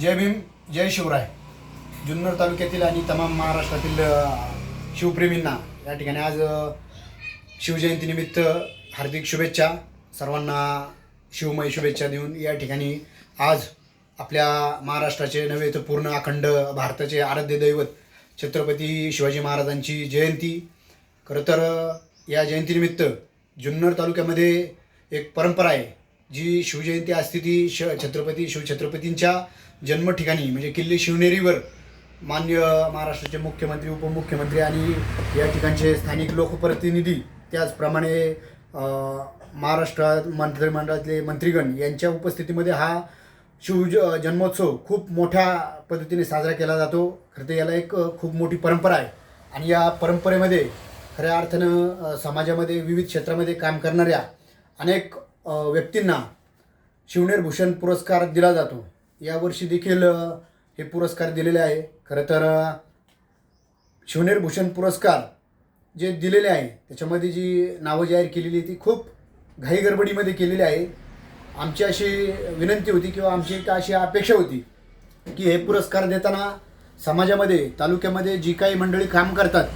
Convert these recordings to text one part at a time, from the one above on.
जय भीम जय शिवराय. जुन्नर तालुक्यातील आणि तमाम महाराष्ट्रातील शिवप्रेमींना या ठिकाणी आज शिवजयंतीनिमित्त हार्दिक शुभेच्छा. सर्वांना शिवमय शुभेच्छा देऊन या ठिकाणी आज आपल्या महाराष्ट्राचे नव्हे तर पूर्ण अखंड भारताचे आराध्य दैवत छत्रपती शिवाजी महाराजांची जयंती. खरं तर या जयंतीनिमित्त जुन्नर तालुक्यामध्ये एक परंपरा आहे. जी शिवजयंती असते ती श छत्रपती शिवछत्रपतींच्या जन्म ठिकाणी म्हणजे किल्ले शिवनेरीवर मान्य महाराष्ट्राचे मुख्यमंत्री उपमुख्यमंत्री आणि या ठिकाणचे स्थानिक लोकप्रतिनिधी त्याचप्रमाणे महाराष्ट्रात मंत्रिमंडळातले मंत्रीगण यांच्या उपस्थितीमध्ये हा शिवज जन्मोत्सव खूप मोठ्या पद्धतीने साजरा केला जातो. खरं तर याला एक खूप मोठी परंपरा आहे. आणि या परंपरेमध्ये खऱ्या अर्थानं समाजामध्ये विविध क्षेत्रामध्ये काम करणाऱ्या अनेक व्यक्तींना शिवनेर भूषण पुरस्कार दिला जातो. यावर्षी देखील हे पुरस्कार दिलेले आहे. खरं तर शिवनेर भूषण पुरस्कार जे दिलेले आहे त्याच्यामध्ये जी नावं जाहीर केलेली ती खूप घाईगडबडीमध्ये केलेली आहे. आमची अशी विनंती होती किंवा आमची एक अशी अपेक्षा होती की हे पुरस्कार देताना समाजामध्ये तालुक्यामध्ये जी काही मंडळी काम करतात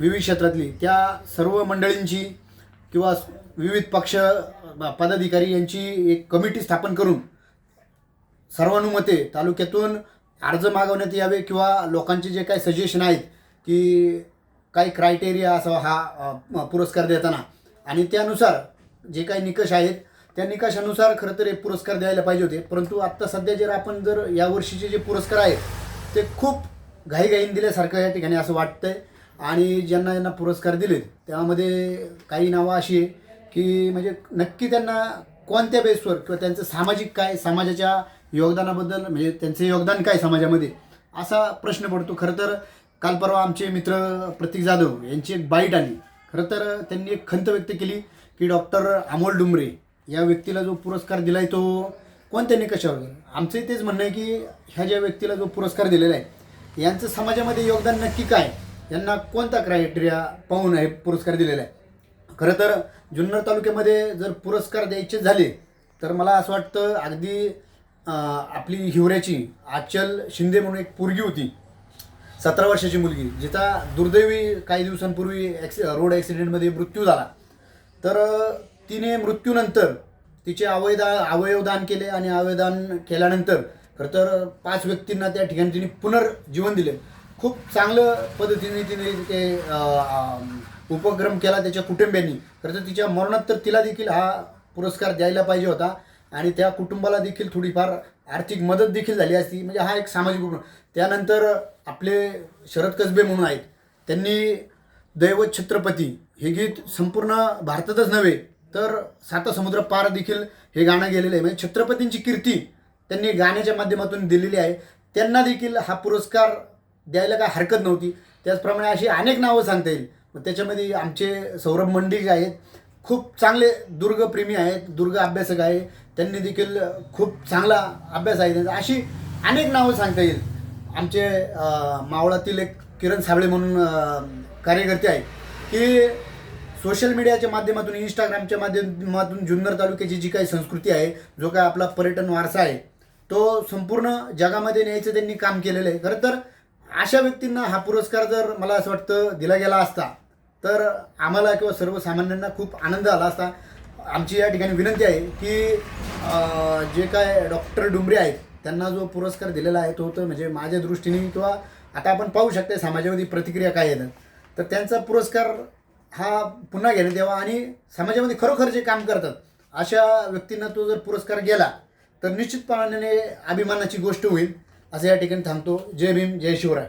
विविध क्षेत्रातली त्या सर्व मंडळींची किंवा विविध पक्ष पदाधिकारी यांची एक कमिटी स्थापन करून सर्वानुमते तालुक्यातून अर्ज मागवण्यात यावे किंवा लोकांचे जे काही सजेशन आहेत की काही क्रायटेरिया असावा हा पुरस्कार देताना. आणि त्यानुसार जे काही निकष आहेत त्या निकषानुसार खरं तर हे पुरस्कार द्यायला पाहिजे होते. परंतु आत्ता सध्या जर आपण जर यावर्षीचे जे पुरस्कार आहेत ते खूप घाईघाईन दिल्यासारखं या ठिकाणी असं वाटतं आहे आणि ज्यांना ज्यांना पुरस्कार दिलेत त्यामध्ये काही नावं अशी आहे की म्हणजे नक्की त्यांना कोणत्या बेसवर किंवा त्यांचं सामाजिक काय समाजाच्या योगदानाबद्दल म्हणजे त्यांचं योगदान काय समाजामध्ये असा प्रश्न पडतो. खरं तर काल परवा आमचे मित्र प्रतीक जाधव यांची एक बाईट आली. खरं तर त्यांनी एक खंत व्यक्त केली की डॉक्टर अमोल डुमरे या व्यक्तीला जो पुरस्कार दिला आहे तो कोणत्या निकषावर? आमचंही तेच म्हणणं आहे की ह्या ज्या व्यक्तीला जो पुरस्कार दिलेला आहे यांचं समाजामध्ये योगदान नक्की काय? यांना कोणता क्रायटेरिया पाहून हे पुरस्कार दिलेला आहे? खरं तर जुन्नर तालुक्यामध्ये जर पुरस्कार द्यायचे झाले तर मला असं वाटतं अगदी आपली हिवऱ्याची आचल शिंदे म्हणून एक पोरगी होती सतरा वर्षाची मुलगी जिचा दुर्दैवी काही दिवसांपूर्वी ॲक्सि रोड ॲक्सिडेंटमध्ये मृत्यू झाला. तर तिने मृत्यूनंतर तिचे अवयदा अवयवदान केले आणि अवयदान केल्यानंतर खरं तर पाच व्यक्तींना त्या ठिकाणी तिने पुनर्जीवन दिले. खूप चांगलं पद्धतीने तिने ते उपक्रम केला त्याच्या कुटुंबियांनी. खरं तर तिच्या मरणात तर तिला देखील हा पुरस्कार द्यायला पाहिजे होता. आणि त्या कुटुंबाला देखील थोडीफार आर्थिक मदत देखील झाली असती. म्हणजे हा एक सामाजिक उपक्रम. त्यानंतर आपले शरद कसबे म्हणून आहेत. त्यांनी दैवत छत्रपती हे गीत संपूर्ण भारतातच नव्हे तर साता समुद्र पार देखील हे गाणं गेलेलं आहे. म्हणजे छत्रपतींची कीर्ती त्यांनी गाण्याच्या माध्यमातून दिलेली आहे. त्यांना देखील हा पुरस्कार द्यायला काय हरकत नव्हती. त्याचप्रमाणे अशी अनेक नावं सांगता येईल. मग त्याच्यामध्ये आमचे सौरभ मंडिक आहेत खूप चांगले दुर्गप्रेमी आहेत दुर्ग अभ्यासक आहे. त्यांनी देखील खूप चांगला अभ्यास आहे. त्यांचा अशी अनेक नावं सांगता येईल. आमचे मावळातील एक किरण साबळे म्हणून कार्यकर्ते आहे की सोशल मीडियाच्या माध्यमातून इंस्टाग्रामच्या माध्यमातून जुन्नर तालुक्याची जी काही संस्कृती आहे जो काय आपला पर्यटन वारसा आहे तो संपूर्ण जगामध्ये न्यायचं त्यांनी काम केलेलं आहे. खरं तर अशा व्यक्तींना हा पुरस्कार जर मला असं वाटतं दिला गेला असता तर आम्हाला किंवा सर्वसामान्यांना खूप आनंद आला असता. आमची या ठिकाणी विनंती आहे की जे काय डॉक्टर डुंबरे आहेत त्यांना जो पुरस्कार दिलेला आहे तो तर म्हणजे माझ्या दृष्टीने किंवा आता आपण पाहू शकते समाजामध्ये प्रतिक्रिया काय येतात तर त्यांचा पुरस्कार हा पुन्हा घेण्यात यावा आणि समाजामध्ये खरोखर जे काम करतात अशा व्यक्तींना तो जर पुरस्कार गेला तर निश्चितपणाने अभिमानाची गोष्ट होईल. असं या ठिकाणी थांबतो. जय भीम जय शिवराय.